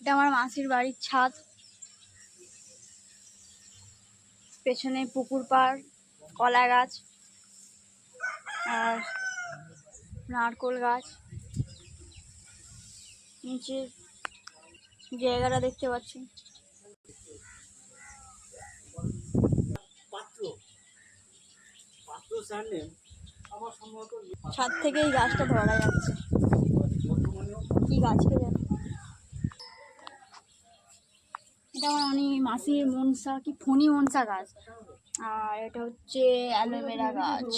এটা আমার মাসির বাড়ির ছাদ। পেছনে পুকুর পাড় কলা গাছ আর নারকোল গাছ। নিচে জায়গাটা দেখতে সম্ভবত ছাদ থেকে এই গাছটা ধরা যাচ্ছে। কি গাছ কে এটা আমার অনেক মাসির মনসা কি ফণি মনসা গাছ। আর এটা হচ্ছে অ্যালোভেরা গাছ।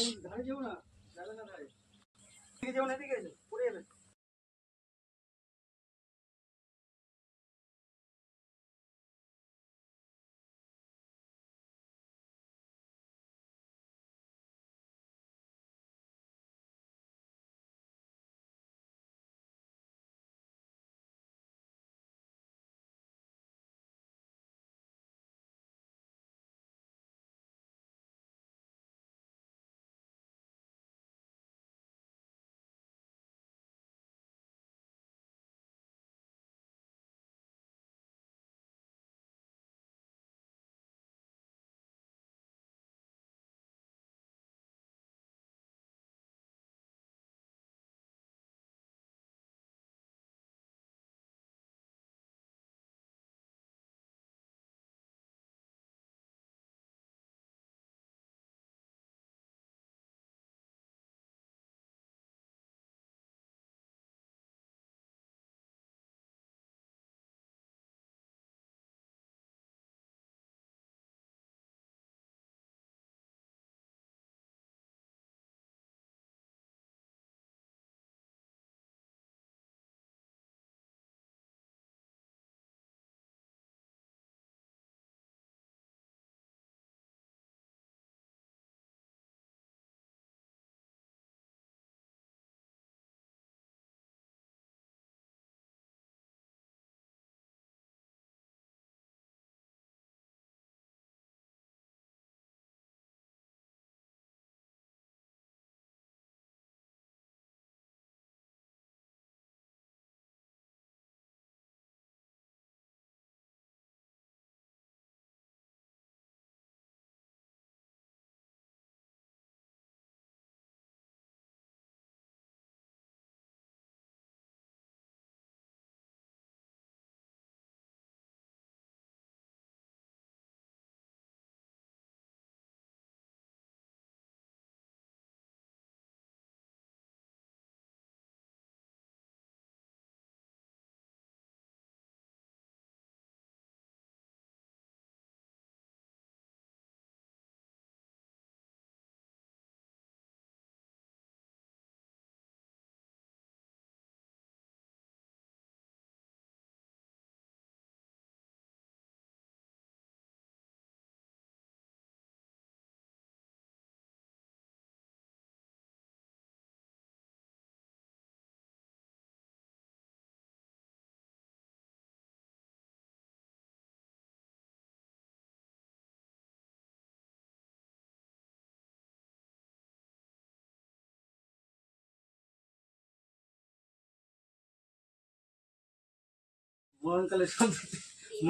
মরণকালে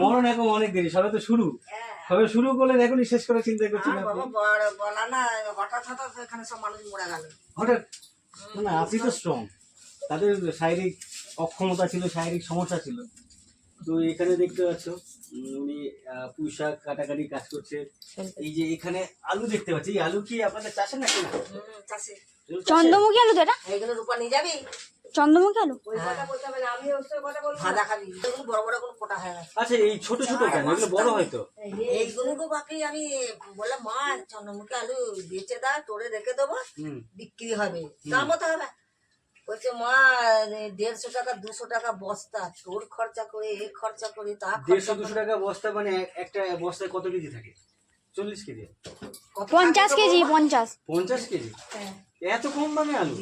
মরণ এখন অনেক দেরি সবে তো শুরু। সবে শুরু করলেন এখনই শেষ করে চিন্তা বলা না হঠাৎ হঠাৎ এখানে সব মানুষ মরে গেল। হঠাৎ? না আপনি তো স্ট্রং তাদের শারীরিক অক্ষমতা ছিল শারীরিক সমস্যা ছিল। তো এখানে দেখতে পাচ্ছ উনি আহ, পুঁই শাক কাটাকাটি কাজ করছে। এই যে এখানে আলু দেখতে পাচ্ছি। এই আলু কি আপনাদের চাষের নাকি না? চাষে চন্দ্রমুখী আলু তো এটা? এইগুলো রূপা নিয়ে যাবি? চন্দ্রমুখী আলু? হয়ে। আচ্ছা এই ছোট ছোট কেন? এগুলো বড় হয়তো এইগুলো গো বাকি আমি বললাম মা চন্দ্রমুখী আলু বেচে দা তোরে রেখে দেবো বিক্রি হবে। দামও তো হবে। বলছে মা দেড়শো টাকা দুশো টাকা বস্তা তোর খরচা করে এ খরচা করে তা দেড়শো দুশো টাকা বস্তা মানে একটা বস্তায় কত কেজি থাকে? চল্লিশ কেজি। পঞ্চাশ কেজি পঞ্চাশ। পঞ্চাশ কেজি? হ্যাঁ। এত কম দামে আলু?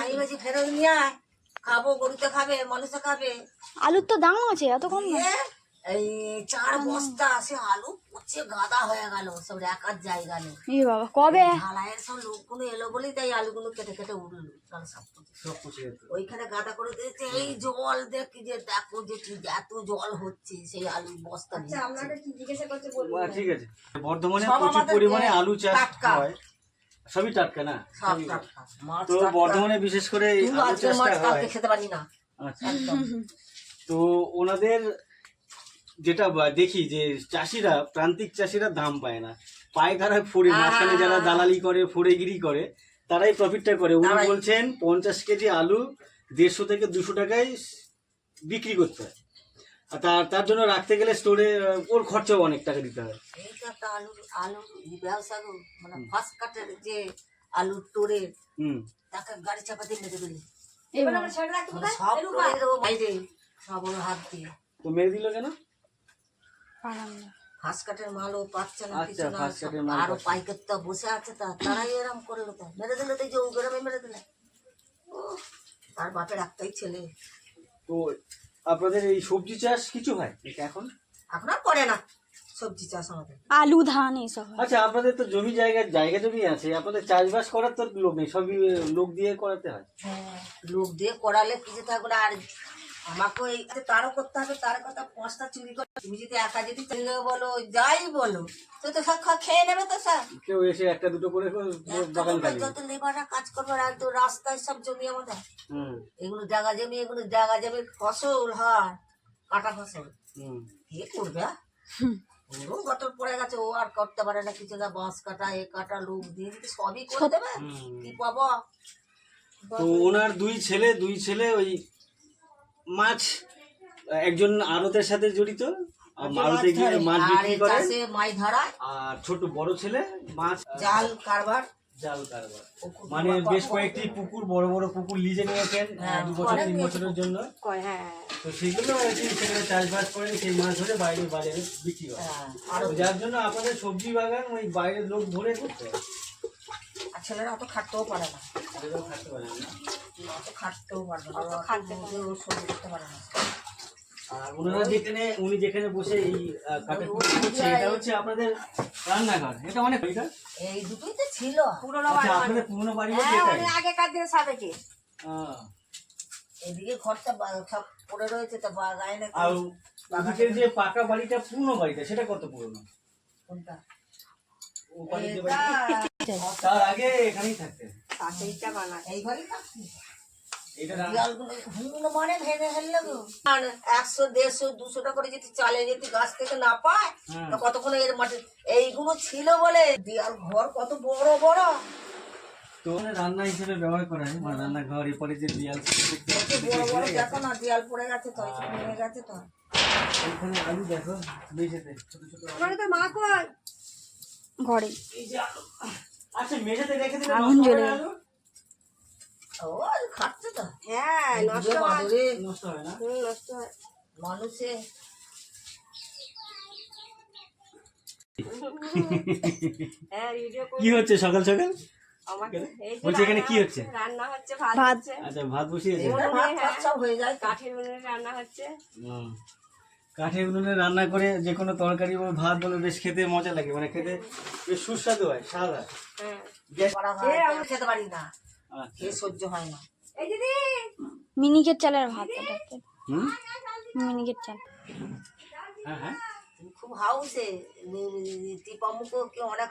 আমি বলছি ফেরত নিয়ে আয়। খাব গরুতে খাবে মানুষে খাবে। আলুর তো দাম আছে এত কম না। এই চার বস্তা সে আলু পচে গাদা হয়ে গেল সব একার জায়গা নেই। এ বাবা কবে? ঢালাইয়ের সব লোকগুলো এলো বলেই তাই আলুগুলো কেটে কেটে উঠল তাহলে সব ওইখানে গাদা করে দিয়েছে এই জল দেখি যে দেখো যে কি এত জল হচ্ছে সেই আলু বস্তা যাচ্ছে। কি জিজ্ঞাসা করতে বাহ, ঠিক আছে। বর্ধমানে সব প্রচুর পরিমাণে আলু চাষ হয়। সবই টাটকা না? তো বর্ধমানে বিশেষ করে খেতে পারি না। আচ্ছা। তো ওনাদের যেটা দেখি যে চাষিরা প্রান্তিক চাষিরা দাম পায় না। পায়খানা ফুড়ে হ্যাঁ, মাঝখানে যারা দালালি করে ফোরেগিরি করে তারাই প্রফিটটা করে। উনি বলছেন পঞ্চাশ কেজি আলু দেড়শো থেকে দুশো টাকায় বিক্রি করতে হয়। তার তার জন্য রাখতে গেলে স্টোরে ওর খরচাও অনেক টাকা দিতে হয়। আলুর আলুর ব্যবসা গো, মানে ফার্স্ট কাটের যে আলুর টোরে হুম। তাকে গাড়ি চাপা দিয়ে মেরে দিলি মানে সব দেবো বাইরে সব ওর হাত দিয়ে। তো মেরে দিল কেন? ফার্স্ট কাটের মালও পাচ্ছে না আচ্ছা, কিছু না আরও বসে আছে তা তারাই এরম করল তো। মেরে দিলে তো যে ও গ্রামে মেরে দিলে। ও, তার বাপের একটাই ছেলে। তো আপনাদের এই সবজি চাষ কিছু হয়? এটা এখন? আর করে না সবজি চাষ আমাদের। আলু ধান এসব হয়। আচ্ছা আপনাদের তো জমি জায়গা জায়গা জমি আছে। আপনাদের চাষবাস করার তো লোক নেই সবই লোক দিয়ে করাতে হয় লোক দিয়ে করালে কিছু থাকবে না। আর আমাকে এই তারও করতে হবে তার কথা পাঁচটা চুরি করে তুমি যদি একা যদি চলে বলো যাই বলো। তো তো সব খেয়ে নেবে তো স্যার কেউ এসে একটা দুটো করে বাগান খালি যত লেবাররা কাজ করবে আর তো রাস্তায় সব জমি আমাদের। এগুলো জায়গা জমি এগুলো জায়গা জমি ফসল হয় কাটা ফসল। কে করবে আ? ওরও গতর পড়ে গেছে ও আর করতে পারে না কিছু না বাঁশ কাটা এ কাটা লোক দিয়ে সবই করে দেবে। কি পাবো? তো ওনার দুই ছেলে দুই ছেলে ওই মাছ একজন আড়তের সাথে জড়িত আর আড়তে গিয়ে মাছ বিক্রি করে মাছ ধরা আর ছোট বড় ছেলে মাছ জাল কারবার। জাল কারবার। মানে বেশ কয়েকটি পুকুর বড় বড় পুকুর লিজে নিয়েছেন হ্যাঁ, দু বছর তিন বছরের জন্য। হ্যাঁ। তো সেগুলো আর কি সেখানে চাষবাস করে সেই মাছ ধরে বাইরে বাজারে বিক্রি করে। হ্যাঁ যার জন্য আপনাদের সবজি বাগান ওই বাইরের লোক ধরে করতে হয়। আর ছেলেরা অত খাটতেও পারে না। থাকতে পারে না। খাটতেও পারে না সহ্য করতে পারে না। আর ওনারা যেখানে উনি যেখানে বসে এই কাঠের করছে এটা হচ্ছে আপনাদের রান্নাঘর। এটা অনেক এটা? এই দুটোই তো ছিল। আপনাদের পুরনো বাড়ি বলতে এটাই? আগেকার দিনে সাবেকে। আহ, এদিকে ঘরটা সব পড়ে রয়েছে তো গায়ে না আর ওদিকের যে পাকা বাড়িটা পুরনো বাড়িটা সেটা কত পুরনো? কোনটা? ও তার আগে এখানেই থাকতেন। এই ঘরেই থাকছি। এটা রান্না- দেয়ালগুলো হুমুনো মানে ভেঙে ফেললে একশো দেড়শো দুশো করে যদি চালে যদি গাছ থেকে না পায় কতক্ষণ এর মাঠে এইগুলো ছিল বলে? দেয়াল ঘর কত বড় বড়। তো রান্না হিসেবে ব্যবহার করা হয় মানে রান্নাঘর এরপরে যে দেয়াল বড় বড় দেখো না দেয়াল পড়ে গেছে তো ভেঙে গেছে তো। এখানে আলু দেখো মেঝেতে ছোট ছোট মানে তো মা কই ঘরে। এই যে আলু। আচ্ছা মেঝেতে রেখে দিলে আগুন জ্বলে। খাচ্ছে তো হ্যাঁ। নষ্ট নষ্ট হয়। নষ্ট হয় না? নষ্ট হয়। মানুষে হ্যাঁ কি হচ্ছে সকাল সকাল? বলছি এখানে কি রান্না হচ্ছে? রান্না হচ্ছে ভাত। হচ্ছে। আচ্ছা ভাত বসিয়েছে। ভাত সব হয়ে যায়। কাঠের উনুনে রান্না হচ্ছে। কাঠের উনুনে রান্না করে যে কোনো তরকারি বা ভাত বলে বেশ খেতে মজা লাগে। মানে খেতে বেশ সুস্বাদু হয় স্বাদ হয়। হ্যাঁ। গ্যাস খেতে পারি না। খেয়ে সহ্য হয় না এই দিদি মিনিকেট চালের ভাত মিনিকের হুম মিনিকেট চাল হ্যাঁ হ্যাঁ খুব হাউসে টিপামুখো কি অনেক